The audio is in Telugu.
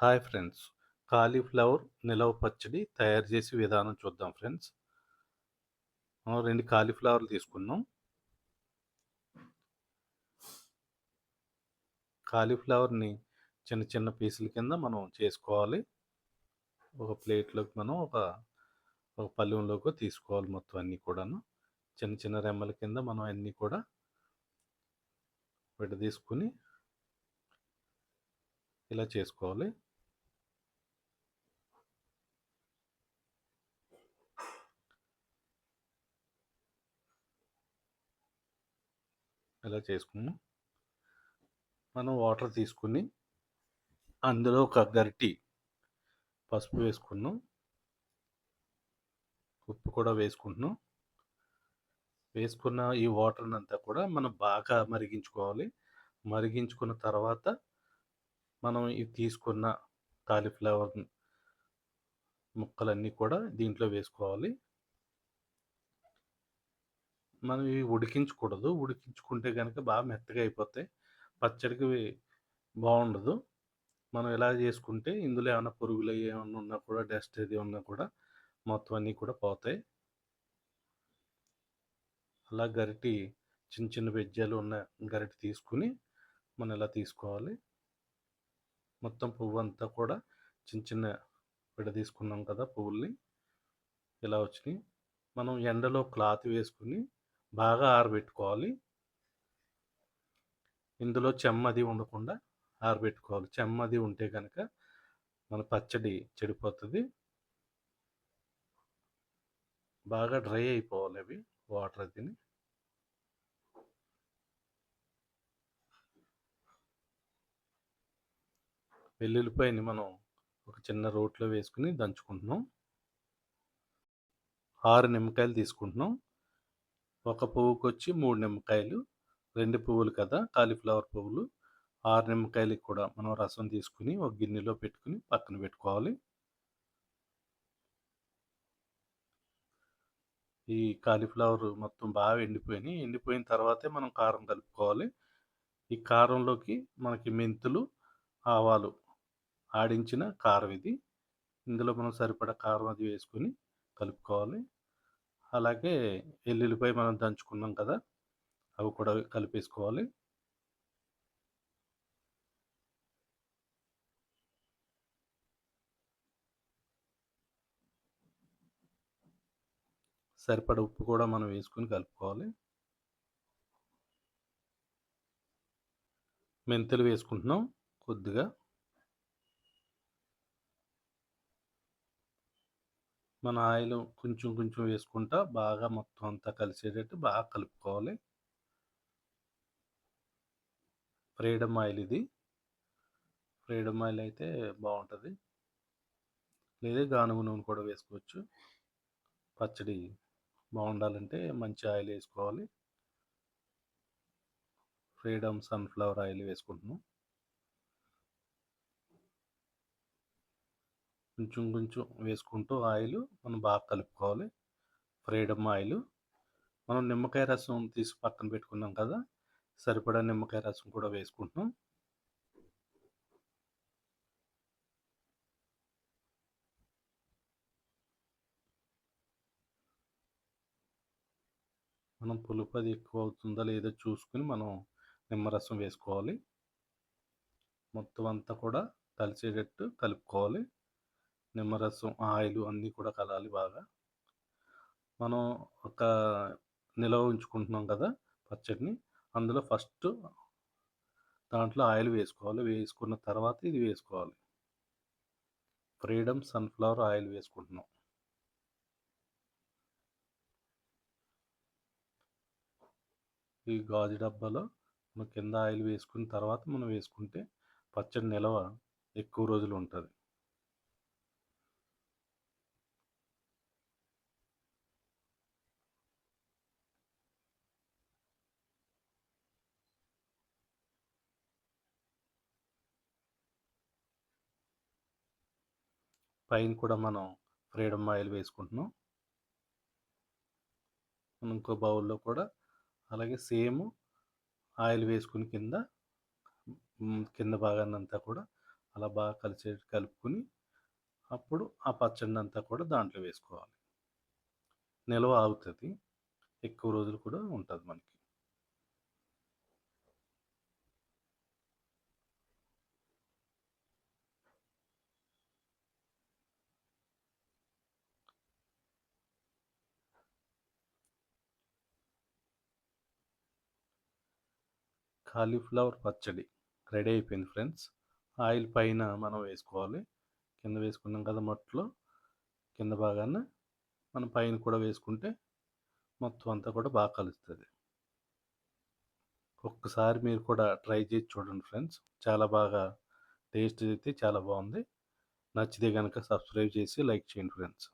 Hi friends. కాలీఫ్లవర్ నిలవ పచ్చడి తయారు చేసే విధానం చూద్దాం ఫ్రెండ్స్. రెండు కాలీఫ్లవర్లు తీసుకున్నాం కాలీఫ్లవర్ని చిన్న చిన్న పీసుల కింద మనం చేసుకోవాలి. ఒక ప్లేట్లోకి మనం ఒక ఒక పళ్ళెంలోకి తీసుకోవాలి మొత్తం అన్నీ కూడాను. చిన్న చిన్న రెమ్మల కింద మనం అన్నీ కూడా విడదీసుకుని ఇలా చేసుకోవాలి. ఇలా చేసుకున్నాం మనం వాటర్ తీసుకుని అందులో ఒక గరిటి పసుపు వేసుకున్నాం. ఉప్పు కూడా వేసుకుంటున్నాం. వేసుకున్న ఈ వాటర్ అంతా కూడా మనం బాగా మరిగించుకోవాలి. మరిగించుకున్న తర్వాత మనం ఇది తీసుకున్న కాలీఫ్లవర్ ముక్కలన్నీ కూడా దీంట్లో వేసుకోవాలి. మనం ఇవి ఉడికించకూడదు. ఉడికించుకుంటే కనుక బాగా మెత్తగా అయిపోతాయి. పచ్చడికి బాగుండదు. మనం ఎలా చేసుకుంటే ఇందులో ఏమైనా పురుగులు ఏమైనా ఉన్నా కూడా డస్ట్ ఏది ఉన్నా కూడా మొత్తం అన్నీ కూడా పోతాయి. అలా గరిటి చిన్న చిన్న వెజ్జాలు ఉన్న గరిటి తీసుకుని మనం ఇలా తీసుకోవాలి. మొత్తం పువ్వు అంతా కూడా చిన్న చిన్న విడ తీసుకున్నాం కదా పువ్వుల్ని. ఇలా వచ్చినాయి. మనం ఎండలో క్లాత్ వేసుకుని బాగా ఆరబెట్టుకోవాలి. ఇందులో చెమ్మది ఉండకుండా ఆరబెట్టుకోవాలి. చెమ్మది ఉంటే కనుక మన పచ్చడి చెడిపోతుంది. బాగా డ్రై అయిపోవాలి అవి వాటర్ అదిని వెల్లుల్లిపాయని మనం ఒక చిన్న రోట్లో వేసుకుని దంచుకుంటున్నాం. ఆరు నిమ్మకాయలు తీసుకుంటున్నాం. ఒక పువ్వుకు వచ్చి మూడు నిమ్మకాయలు రెండు పువ్వులు కదా కాలీఫ్లవర్ పువ్వులు. ఆరు నిమ్మకాయలకి కూడా మనం రసం తీసుకుని ఒక గిన్నెలో పెట్టుకుని పక్కన పెట్టుకోవాలి. ఈ కాలీఫ్లవర్ మొత్తం బాగా ఎండిపోయినాయి. ఎండిపోయిన తర్వాతే మనం కారం కలుపుకోవాలి. ఈ కారంలోకి మనకి మెంతులు ఆవాలు ఆడించిన కారం ఇది. ఇందులో మనం సరిపడా కారం అది వేసుకొని కలుపుకోవాలి. అలాగే ఎల్లుల్లిపాయ మనం దంచుకున్నాం కదా! అవి కూడా కలిపేసుకోవాలి. సరిపడ ఉప్పు కూడా మనం వేసుకొని కలుపుకోవాలి. మెంతులు వేసుకుంటున్నాం కొద్దిగా. మన ఆయిల్ కొంచెం కొంచెం వేసుకుంటా బాగా మొత్తం అంతా కలిసేటట్టు బాగా కలుపుకోవాలి. ఫ్రీడమ్ ఆయిల్ ఇది. ఫ్రీడమ్ ఆయిల్ అయితే బాగుంటుంది. లేదా గానుగు నూనె కూడా వేసుకోవచ్చు. పచ్చడి బాగుండాలంటే మంచి ఆయిల్ వేసుకోవాలి. ఫ్రీడమ్ సన్ఫ్లవర్ ఆయిల్ వేసుకుంటున్నాం. కొంచెం కొంచెం వేసుకుంటూ ఆయిల్ మనం బాగా కలుపుకోవాలి. Freedom oil. మనం నిమ్మకాయ రసం తీసి పక్కన పెట్టుకున్నాం కదా సరిపడా నిమ్మకాయ రసం కూడా వేసుకుంటున్నాం. మనం పులుపు అది ఎక్కువ అవుతుందా లేదో చూసుకుని మనం నిమ్మరసం వేసుకోవాలి. మొత్తం అంతా కూడా కలిసేటట్టు కలుపుకోవాలి. నిమ్మరసం ఆయిల్ అన్నీ కూడా కలాలి బాగా. మనం ఒక నిలవ ఉంచుకుంటున్నాం కదా పచ్చడిని అందులో ఫస్ట్ దాంట్లో ఆయిల్ వేసుకోవాలి. వేసుకున్న తర్వాత ఇది వేసుకోవాలి. ఫ్రీడమ్ సన్ఫ్లవర్ ఆయిల్ వేసుకుంటున్నాం. ఈ గాజు డబ్బాలో మనం కింద ఆయిల్ వేసుకున్న తర్వాత మనం వేసుకుంటే పచ్చడి నిలవ ఎక్కువ రోజులు ఉంటుంది. పైన కూడా మనం ఫ్రీడమ్ ఆయిల్ వేసుకుంటున్నాం. ఇంకో బౌల్లో కూడా అలాగే సేమ్ ఆయిల్ వేసుకుని కింద కింద భాగాన్ని అంతా కూడా అలా బాగా కలిసే కలుపుకొని అప్పుడు ఆ పచ్చడిని అంతా కూడా దాంట్లో వేసుకోవాలి. నిల్వ ఆగుతుంది. ఎక్కువ రోజులు కూడా ఉంటుంది మనకి. కాలీఫ్లవర్ పచ్చడి రెడీ అయిపోయింది ఫ్రెండ్స్. ఆయిల్ పైన మనం వేసుకోవాలి. కింద వేసుకున్నాం కదా మొట్టలో. కింద భాగాన మనం పైన కూడా వేసుకుంటే మొత్తం అంతా కూడా బాగా కలుస్తుంది. ఒక్కసారి మీరు కూడా ట్రై చేసి చూడండి ఫ్రెండ్స్. చాలా బాగా టేస్ట్ అయితే చాలా బాగుంది. నచ్చితే కనుక సబ్స్క్రైబ్ చేసి లైక్ చేయండి ఫ్రెండ్స్.